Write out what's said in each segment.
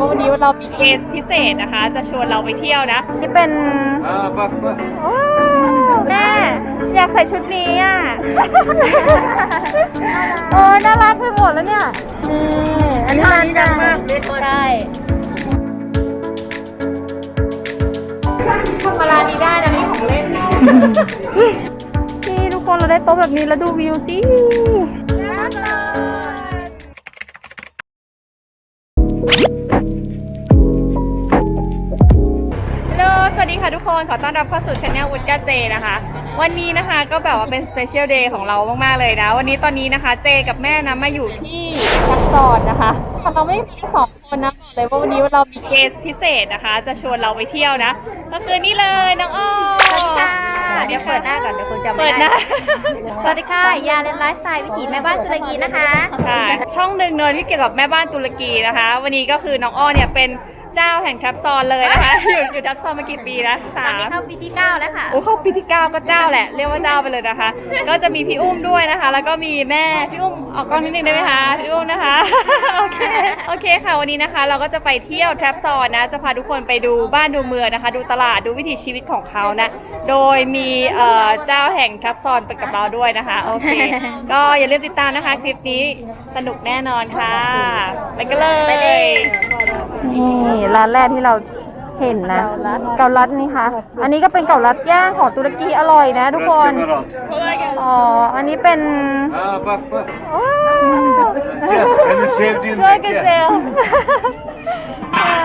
ว่าวันนี้เรามีเคสพิเศษนะคะ จะชวนเราไปเที่ยวนะนี่เป็น Ah, bak bak. แม่อยากใส่ชุดนี้อะ โอ้ยน่ารักไปหมดแล้วเนี่ยนี่อันนี้ร้านดังมากใช่ทำเวลานี้ได้นะนี่ของเล่นนี่ทุกคนเราได้โต๊ะแบบนี้แล้วดูวิวสิฮัลโห ค่ะทุกคนขอต้อนรับเข้าสู่ช anel วุฒก้าเจนะคะ วันนี้นะคะก็แบบว่าเป็นสเปเชียลเดย์ของเรามาก ๆ เลยนะ วันนี้ตอนนี้นะคะเจกับแม่นะมาอยู่ที่ทับซอนนะคะแต่เราไม่ได้มีสองคนนะบอกเลยว่าวันนี้เรามีเกสพิเศษนะคะ จะชวนเราไปเที่ยวนะ ก็คือนี่เลยน้องอ้อมเดี๋ยวเปิดหน้าก่อนเดี๋ยวคุณจำไม่เปิดได้หน้าสวัสดีค่ะ ยาเลนไลฟ์สไตล์วิถีแม่บ้านตุรกีนะคะ ค่ะ ช่องหนึ่งเนินที่เกี่ยวกับแม่บ้านตุรกีนะคะ วันนี้ก็คือน้องอ้อเนี่ยเป็น เจ้าแห่งทับซอนเลยนะคะ อยู่อยู่ทับซอนมากี่ปีนะตสาอนมนี้เข้าปีที่9แล้วค่ะ โอ้เข้าปีที่เก้าก็เจ้าแหละเรียกว่าเจ้าไปเลยนะคะ ก็จะมีพี่อุ้มด้วยนะคะ แล้วก็มีแม่พี่อุ้มออกกล้องนิดนึงได้ไหมคะพี่อุ้มนะคะโอเคโอเคค่ะวันนี้นะคะ เราก็จะไปเที่ยวแทรปซอนนะจะพาทุกคนไปดูบ้านดูเมืองนะคะ ดูตลาดดูวิถีชีวิตของเขานะโดยมีเอ่อเจ้าแห่งแทรปซอนไปกับเราด้วยนะคะโอเคก็อย่าลืมติดตามนะคะ คลิปนี้สนุกแน่นอนค่ะไปกันเลยไปเลย นี่ร้านแรกที่เราเห็นนะ เกาลัดนี่ค่ะ อันนี้ก็เป็นเกาลัดย่างของตุรกีอร่อยนะทุกคน Burası kemer altı. อ๋อ อันนี้เป็น Ha bak bak. Gel senin sevdiğin ช่วย de กันเซ gel. ล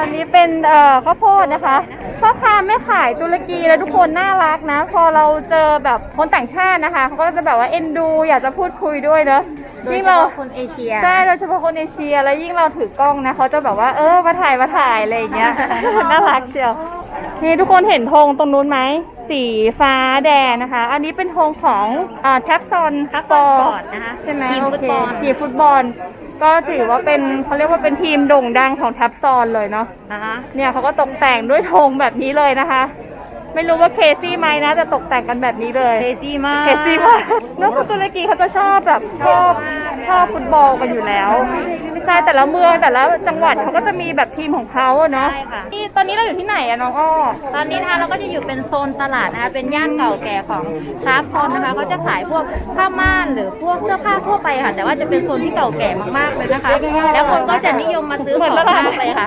อันนี้เป็นเอ่อข้าวโพดนะคะพ่อค้าแม่ขายตุรกีแล้วทุกคนน่ารักนะ พอเราเจอแบบคนต่างชาตินะคะเขาก็จะแบบว่าเอ็นดู อยากจะพูดคุยด้วยเนอะโด ยยิ่งเฉเราพาะคนเอเชีย ใช่โดยเฉพาะคนเอเชีย แล้วยิ่งเราถือกล้องนะเขาจะแบบว่าเออมาถ่ายมาถ่ายอะไรอย่างเงี้ย น่ารักเชียว นี่ทุกคนเห็นธงตรงนู้นไหม สีฟ้าแดงนะคะ อันนี้เป็นธงของอ่าแท็บซอนทับซอนสปอร์ตนะคะใช่ไหมทีมฟุตบอลโเคทีมฟุตบอล ก็ถือว่าเป็นเขาเรียกว่าเป็นทีมโด่งดังของแท็บซอนเลยเนาะ นะคะเนี่ยเขาก็ตกแต่งด้วยธงแบบนี้เลยนะคะ ไม่รู้ว่าเคซี่ไหมนะแต่ตกแต่งกันแบบนี้เลย เทซี่มากเคซี่มากเนื้อคนตุรกีเขาก็ชอบแบบชอบชอบฟุตบอลกันอยู่แล้วใช่แต่ละเมืองแต่ละจังหวัดเขาก็จะมีแบบทีมของเขาอะเนาะใช่ค่ะ นี่ตอนนี้เราอยู่ที่ไหนอะน้องอ้อ ตอนนี้นะคะเราก็จะอยู่เป็นโซนตลาดนะคะเป็นย่านเก่าแก่ของทราฟคอนนะคะเขาจะขายพวกผ้าม่านหรือพวกเสื้อผ้าทั่วไปค่ะ แต่ว่าจะเป็นโซนที่เก่าแก่มากๆเลยนะคะ แล้วคนก็จะนิยมมาซื้อของมากเลยค่ะ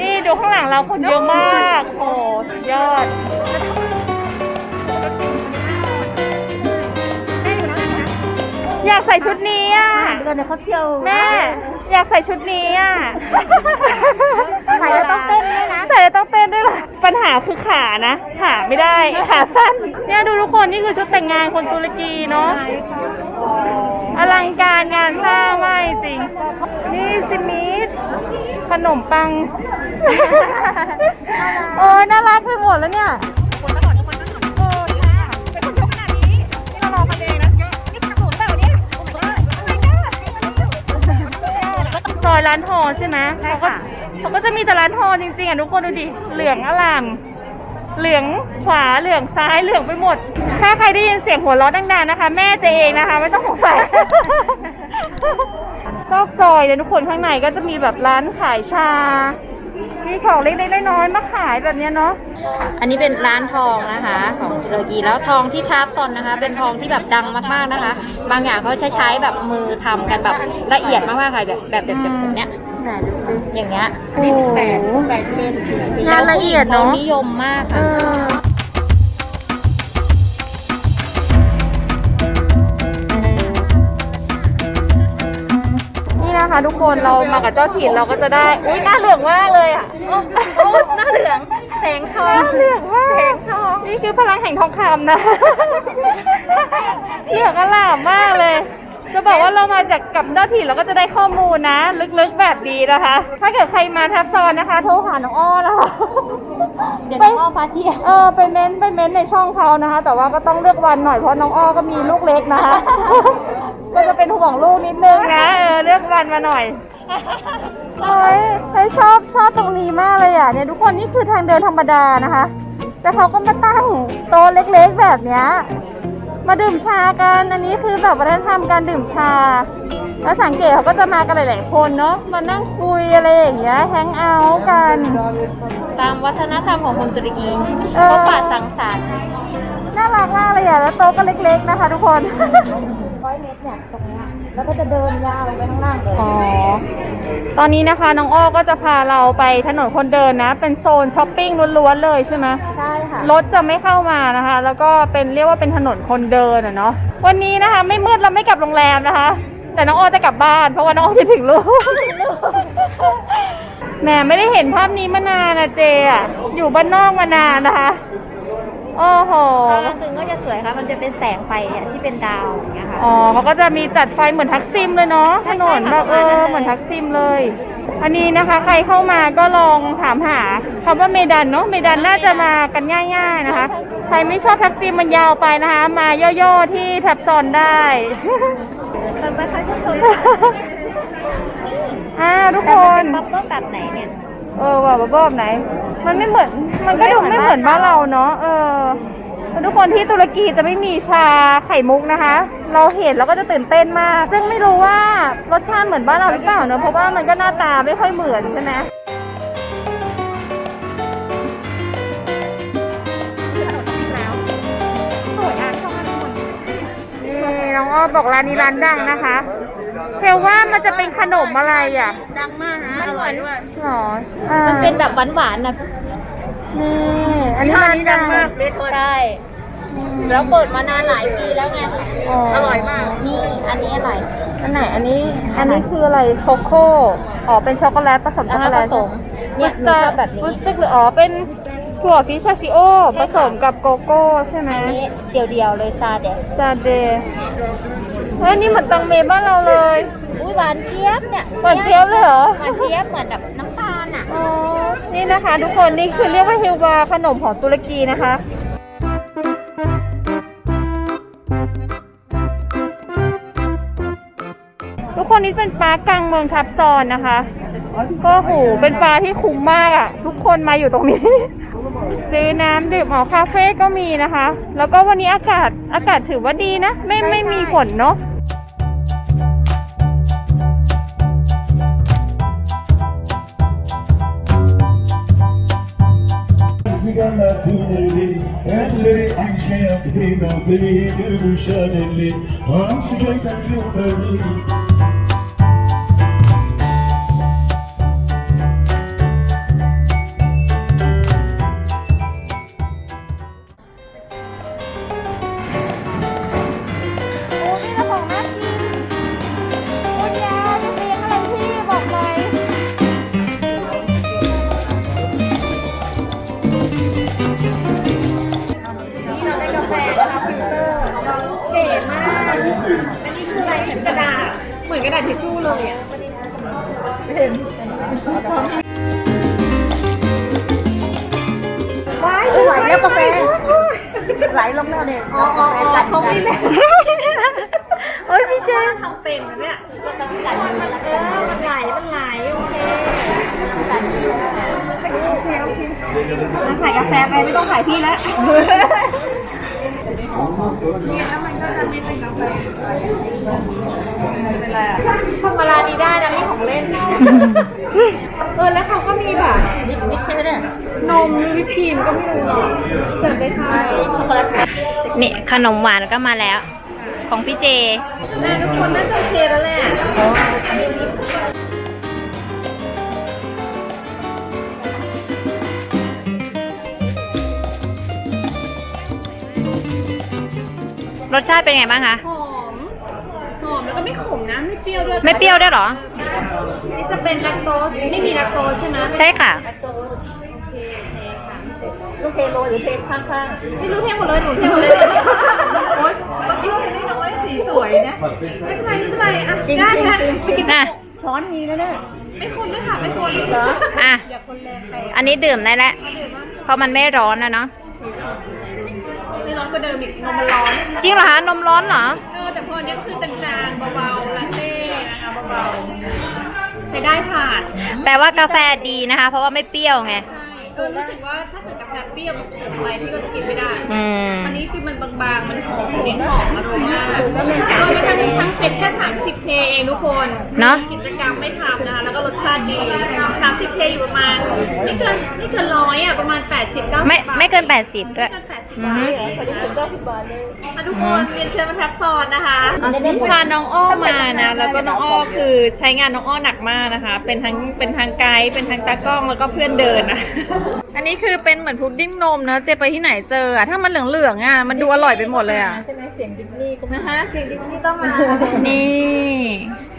นี่ดูข้างหลังเราคนเยอะมาก โอ้สุดยอด อยากใส่ชุดนี้อะเดี๋ยวเขาเที่ยว แม่ อยากใส่ชุดนี้อะ ใส่แล้วต้องเต้นด้วยนะ ใส่แล้วต้องเต้นด้วยเหรอปัญหาคือขานะ ขาไม่ได้ ขาสั้น เนี่ยดูทุกคนนี่คือชุดแต่งงานคนตุรกีเนาะ อลังการงานสร้างมากจริง นี่ซิมิดขนมปัง โอ้ยน่ารักไปหมดแล้วเนี่ย ซอยร้านทองใช่ไหมเขาก็เขาก็จะมีแต่ร้านทองจริงๆอะทุกคนดูดิ เหลืองอลาม เหลืองขวาเหลืองซ้ายเหลืองไปหมด ถ้าใครได้ยินเสียงหัวเราะดังๆนะคะ แม่เจเองนะคะ ไม่ต้องสงสัย ซอกซอยเลยทุกคนข้างในก็จะมีแบบร้านขายชา มีของเล็กๆน้อยๆมาขายแบบเนี้ยเนาะ อันนี้เป็นร้านทองนะคะ ของตุรกีแล้วทองที่ทราฟซอนนะคะ เป็นทองที่แบบดังมากๆนะคะ บางอย่างเขาใช้ใช้แบบมือทำกันแบบละเอียดมากๆค่ะแบบแบบแบบแบบแบบเนี้ยอย่างเงี้ยโอ้โหงานละเอียดเนอะขนิยมมากเอค่ะ นี่นะคะทุกคนเรามากับเจ้าถิ่นเราก็จะได้อุ้ยหน้าเหลืองมากเลยอะโอ้หน้าเหลือง แสงทอง เหลืองมากแสงทอง นี่คือพลังแห่งทองคำนะเหลืองอลามมากเลย จะบอกว่าเรามาจากกับเจ้าถิ่นเราก็จะได้ข้อมูลนะ ลึกๆแบบดีนะคะ ถ้าเกิดใครมาทับซอนนะคะ โทรหาน้องอ้อแล้วเดี๋ยวน้องอ้อพาเที่ยวเออไปเม้นไปเม้นในช่องเขานะคะ แต่ว่าก็ต้องเลือกวันหน่อยเพราะน้องอ้อก็มีลูกเล็กนะคะ ก็จะเป็นห่วงลูกนิดนึงนะเออเลือกวันมาหน่อยโอ้ยใครชอบชอบตรงนี้มากเลยอะเนี่ยทุกคนนี่คือทางเดินธรรมดานะคะ แต่เขาก็มาตั้งโต๊ะเล็กๆแบบเนี้ยมาดื่มชากันอันนี้คือแบบวัฒนธรรมการดื่มชา แล้วสังเกตเขาก็จะมากันหลายๆคนเนาะมานั่งคุยอะไรอย่างเงี้ยแฮงเอาท์กัน ตามวัฒนธรรมของคนตุรกีเออ เขาปาสังสรรค์น่ารักมากเลยอะแล้วโต๊ะก็เล็กๆนะคะ ทุกคน ร้อยเมตรเนี่ยตรงเนี้ย แล้วก็จะเดินยาวลงไปข้างล่างเลยอ๋อ ตอนนี้นะคะน้องอ้อก็จะพาเราไปถนนคนเดินนะ เป็นโซนช้อปปิ้งล้วนๆเลยใช่ไหมใช่ค่ะรถจะไม่เข้ามานะคะ แล้วก็เป็นเรียกว่าเป็นถนนคนเดินอะเนาะ วันนี้นะคะ ไม่มืดเราไม่กลับโรงแรมนะคะ แต่น้องอ้อจะกลับบ้านเพราะว่าน้องอ้อจะถึงลูกแหมไม่ได้เห็นภาพนี้มานานนะเจอะอยู่บ้านนอกมานานนะคะ โอ้โห ตอนกลางคืนก็จะสวยค่ะ มันจะเป็นแสงไฟเนี่ยที่เป็นดาวอย่างเงี้ยค่ะ อ๋อเขาก็จะมีจัดไฟเหมือนทักซิมเลยเนาะใช่ถนนใช่แบบค่ะ เอประมาณนั้นเลยอเหมือนทักซิมเลย อันนี้นะคะใครเข้ามาก็ลองถามหาคำว่าเมดันเนาะเมดันน่าจะมากันง่ายๆนะคะ ใครไม่ชอบทักซิมมันยาวไปนะคะ มาย่อๆที่แท็บซอนได้ มันไม่ค่อยจะสวยอ่าทุกแต่คมันน เป็นบับเบิ้ลแบบไหนเนี่ย เออว่าบอบไหน มันไม่เหมือน มันก็ดูไม่เหมือนบ้านเราเนาะ เออแล้วทุกคนที่ตุรกีจะไม่มีชาไข่มุกนะคะ เราเห็นแล้วก็จะตื่นเต้นมาก ซึ่งไม่รู้ว่ารสชาติเหมือนบ้านเราหรือเปล่าเนอะเพราะว่ามันก็หน้าตาไม่ค่อยเหมือนใช่ไหมนี่น้องอ้อบอกร้านนี้ร้านดังนะคะ เทลว่ามันจะเป็นขนมอะไรอะดังมากนะอร่อยด้วยหรออ่ามันเป็นแบบหวานๆนะนี่ อันนี้ร้านดังมากใช่แล้วเปิดมานานหลายปีแล้วไงอร่อยมาก นี่ อันนี้อร่อยอันไหน อันนี้ อันนี้คืออะไร โคโค่ อ๋อ เป็นช็อกโกแลตผสมช็อกโกแลตผสมเนี่ฟุยสหนูตาชอบแบบนี้ฟุสตึกหรืออ๋อ เป็น ถั่วฟิชาชิโอ ผสมกับโกโก้ใช่ไหมอันนี้เดี่ยวๆเลยซาเดะซาเดเฮ้ยนี่เหมือนตังเมบ้านเราเลย อุ้ยหวานเจี๊ยบเนี่ยหวานเจี๊ยบเลยเหรอ หวานเจี๊ยบเหมือนแบบน้ำตาลอะ อ๋อ นี่นะคะ ทุกคนนี่คือเรียกว่าฮิลบาขนมของตุรกีนะคะทุกคนนี่เป็นฟ้ากลางเมืองทับซอนนะคะ ก็โหเป็นฟ้าที่คุ้มมากอะ ทุกคนมาอยู่ตรงนี้ ซื้อน้ำดื่มอ๋อคาเฟ่ก็มีนะคะ แล้วก็วันนี้อากาศอากาศถือว่าดีนะ ไม่ไม่มีฝนเนาะ เหมือนกระดาษเหมือนกระดาษทิชชู่เลยอะว้ายไหลแล้วกาแฟไหลลงแล้วเนี่ยอ๋ออ๋อเขาไม่เล่นเฮ้ยพี่เจนทำเป็นนะเนี่ยมันไหลมันไหลโอเคมาขายกาแฟไปไม่ต้องขายพี่แล้ว ธรรมดานี้ได้นะนี่ของเล่น เออแล้วเขาก็มีแบบวิปวิปใช่ไหมเนี่ยนมมีวิปครีมก็ไม่รู้เนาะเสิร์ฟได้ค่ะนี่ขนมหวานก็มาแล้ว ของพี่เจน่าทุกคนน่าจะโอเคแล้วแหละ รสชาติเป็นไงบ้างคะ หอม หอมแล้วก็ไม่ขมนะ ไม่เปรี้ยวด้วยไม่เปรี้ยวด้วยเหรอ นี่จะเป็นแลคโตส ไม่มีแลคโตสใช่ไหมใช่ค่ะลูกเทโลหรือเทข้างๆไม่รู้เทหมดเลยหนูเทหมดเลยโอ๊ยป้าพี่เทนี่น้อยสีสวยนะ ไม่เป็นไรไม่เป็นไรอะได้ค่ะอะ ช้อนนี้นะเนี่ย ไม่คนด้วยค่ะไม่คนเหรออะ อย่าคนแรงไปอันนี้ดื่มได้แล้วเพราะมันไม่ร้อนนะเนาะไม่ร้ อนกว่าเดิมอีกนมมันร้อนจริงเหรอคะนมร้อนเหรอ เออแต่พอเนี้ยคือจางๆเบาๆลาเต้นะคะเบาๆใช้ได้ผ่านแปลว่ากาแฟดีนะคะ เพราะว่าไม่เปรี้ยวไง ใช่เออรู้สึกว่าถ้าเกิดกาแฟเปรี้ยวกับขมไปพี่ก็จะกินไม่ได้ อืม อันนี้คือมันบางๆ มันหอมลิ้นหอมอร่อยมากเราไปทั้งทั้งเซ็ตแค่30เพลง เองทุกคนเนอะมีกิจกรรมไม่ทำนะคะ แล้วก็รสชาติดี30เพลงอยู่ประมาณไม่เกินไม่เกินร้อยอะประมาณ80 90ไม่บาทไม่เกิน80ด้วย ไม่เกิน80บาทอะทุกคนเรียนเชิญมาแท็บซอนนะคะพาน้องอ้อมานะแล้วก็น้องอ้อคือใช้งานน้องอ้อหนักมากนะคะ เป็นทั้งเป็นทั้งไกด์เป็นทั้งตากล้องแล้วก็เพื่อนเดินนะ อันนี้คือเป็นเหมือนพุดดิ้งนมนะเจไปที่ไหนเจออะถ้ามันเหลืองๆอะมันดูอร่อยไปหมดเลยอะใช่ไหมเสียงดิสนีย์ก็นะคะเสียงดิสนีย์ต้องมานี่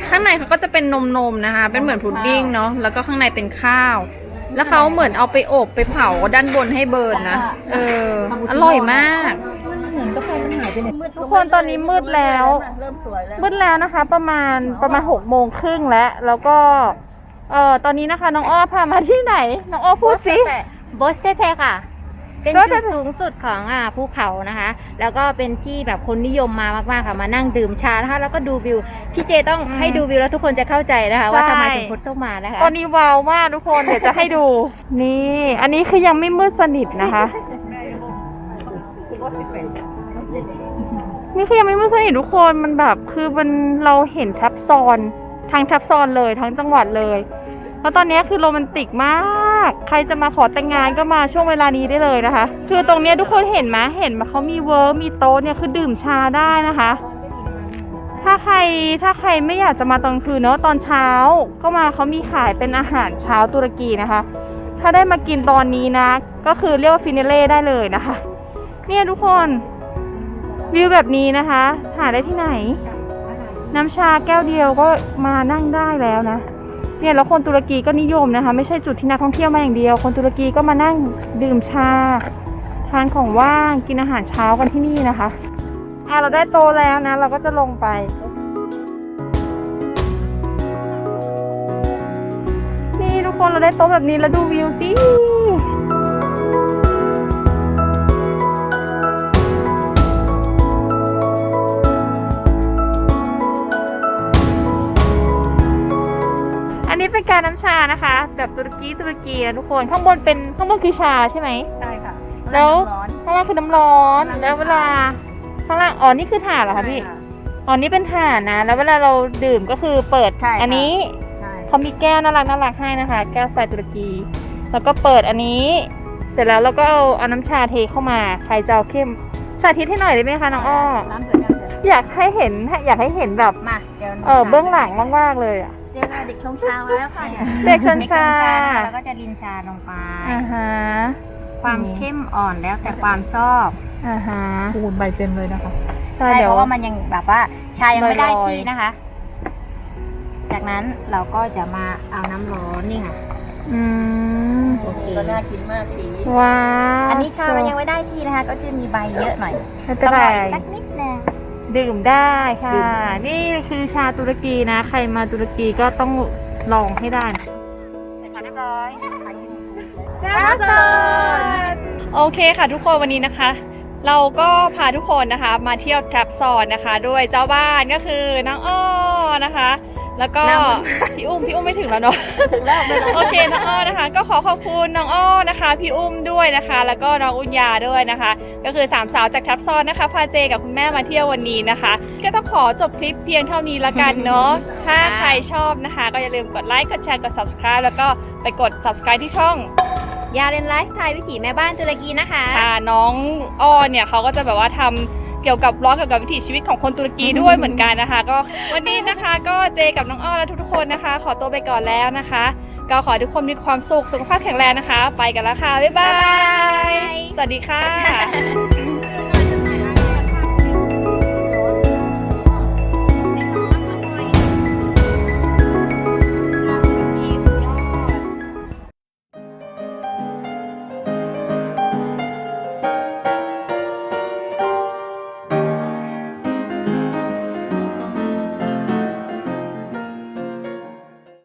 ข้างในเขาก็จะเป็นนมนมๆนะคะ เป็นเหมือนพุดดิ้งเนาะแล้วก็ข้างในเป็นข้าว แล้วเขาเหมือนเอาไปอบไปเผาด้านบนให้เบิร์นนะเอออร่อยมากเหมือนกาแฟมันหายไปไหนทุกคนตอนนี้มืดแล้ว เริ่มสวยแล้วมืดแล้วนะคะ ประมาณประมาณหกโมงครึ่งแล้ว แล้วก็เอ่อตอนนี้นะคะน้องอ้อพามาที่ไหน น้องอ้อพูดสิโบสเตเพค่ะ เป็นโบสจุเตดเพสูงสุดของอ่าภูเขานะคะ แล้วก็เป็นที่แบบคนนิยมมามากๆค่ะมานั่งดื่มชานะคะแล้วก็ดูวิวพี่เจต้องให้ดูวิวแล้วทุกคนจะเข้าใจนะคะ ว่าทำไมถึงคนต้องมานะคะตอนนี้ว้าวมากทุกคนเดี๋ยวจะให้ดู นี่ อันนี้คือยังไม่มืดสนิทนะคะนี่คือยังไม่มืดสนิททุกคนมันแบบคือมันเราเห็นทับซอนทั้งทับซอนเลยทั้งจังหวัดเลย แล้วตอนนี้คือโรแมนติกมาก ใครจะมาขอแต่งงานก็มาช่วงเวลานี้ได้เลยนะคะ คือตรงนี้ทุกคนเห็นไหมเห็นไหมเขามีเวิร์กมีโต๊ะเนี่ยคือดื่มชาได้นะคะ ถ้าใครถ้าใครไม่อยากจะมาตอนคืนเนาะตอนเช้าก็มาเขามีขายเป็นอาหารเช้าตุรกีนะคะ ถ้าได้มากินตอนนี้นะ ก็คือเรียกว่าฟินเล่ได้เลยนะคะ เนี่ยทุกคนวิวแบบนี้นะคะ หาได้ที่ไหน น้ำชาแก้วเดียวก็มานั่งได้แล้วนะ เนี่ยแล้วคนตุรกีก็นิยมนะคะ ไม่ใช่จุดที่นักท่องเที่ยวมาอย่างเดียว คนตุรกีก็มานั่งดื่มชา ทานของว่างกินอาหารเช้ากันที่นี่นะคะอะเราได้โตแล้วนะ เราก็จะลงไปนี่ทุกคนเราได้โต๊ะแบบนี้แล้วดูวิวสิ นนี้เป็นการน้ำชานะคะ แบบตุรกีตุรกีนะทุกคนข้างบนเป็นข้างบนคือชาใช่ไหม ใช่ค่ะแล้วร้อนข้างล่างคือน้ำร้อนข้างล่างแล้วเวลาข้างล่างอ๋อนี่คือถ่านเหรอคะพี่ใช่ค่ะอ๋อนี่เป็นถ่านนะ แล้วเวลาเราดื่มก็คือเปิดใช่ค่ะอันนี้ใช่เขามีแก้วน่ารักน่ารักให้นะคะ แก้วสไตล์ตุรกี แล้วก็เปิดอันนี้ เสร็จแล้วเราก็เอาเอาน้ำชาเทเข้ามาใครจะเอาเข้มสาธิตให้หน่อยได้ไหมคะน้องอ้อน้ำเดือดน้ำเดือดอยากให้เห็นอยากให้เห็นแบบมาเดี๋ยวเออเบื้องหลังมากๆเลยอะ เจอเด็กชงชามาแล้วค่ะเนี่ยเด็กชงชานะคะแล้วก็จะลินชาลงไป อ่าฮะ ความเข้มอ่อนแล้วแต่ความชอบอ่าฮะคูณใบเต็มเลยนะคะใช่ใช่เดี๋ยเพวราะว่ามันยังแบบว่าชายังไม่ได้ลอยๆที่นะคะ จากนั้นเราก็จะมาเอาน้ำร้อนนี่ค่ะ อืมก็น่ากินมากทีว้าวอันนี้ชามันยังไม่ได้ที่นะคะ ก็จะมีใบเยอะหน่อยไม่เป็นต้องไรรออีกสักนิดนึง ดื่มได้ค่ะดื่มนี่คือชาตุรกีนะ ใครมาตุรกีก็ต้องลองให้ได้เรียบร้อยโอเคค่ะทุกคนวันนี้นะคะ เราก็พาทุกคนนะคะ มาเที่ยวแทรปซอนนะคะ ด้วยเจ้าบ้านก็คือน้องอ้อนะคะ แล้วก็พี่อุ้มพี่อุ้มไม่ถึงแล้วเนาะถึงแล้วไม่ต้องโอเคน้องอ้อนะคะ ก็ขอขอบคุณน้องอ้อนะคะ พี่อุ้มด้วยนะคะ แล้วก็น้องอุญญาด้วยนะคะ ก็คือสามสาวจากทับซ้อนนะคะพาเจกับคุณแม่มาเที่ยววันนี้นะคะ ก็ต้องขอจบคลิปเพียงเท่านี้ละกันเนาะถ้าใครชอบนะคะ ก็อย่าลืมกดไลค์กดแชร์กด subscribe แล้วก็ไปกด subscribe ที่ช่องยาเรนไลฟ์สไตล์วิถีแม่บ้านตุรกีนะคะค่ะน้องอ้อเนี่ยเขาก็จะแบบว่าทำ เกี่ยวกับร้องเกี่ยวกับวิถีชีวิตของคนตุรกีด้วยเหมือนกันนะคะ ก็วันนี้นะคะก็เจกับน้องอ้อและทุกๆคนนะคะ ขอตัวไปก่อนแล้วนะคะ ก็ขอให้ทุกคนมีความสุขสุขภาพแข็งแรงนะคะ ไปกันแล้วค่ะบ๊ายบาย สวัสดีค่ะ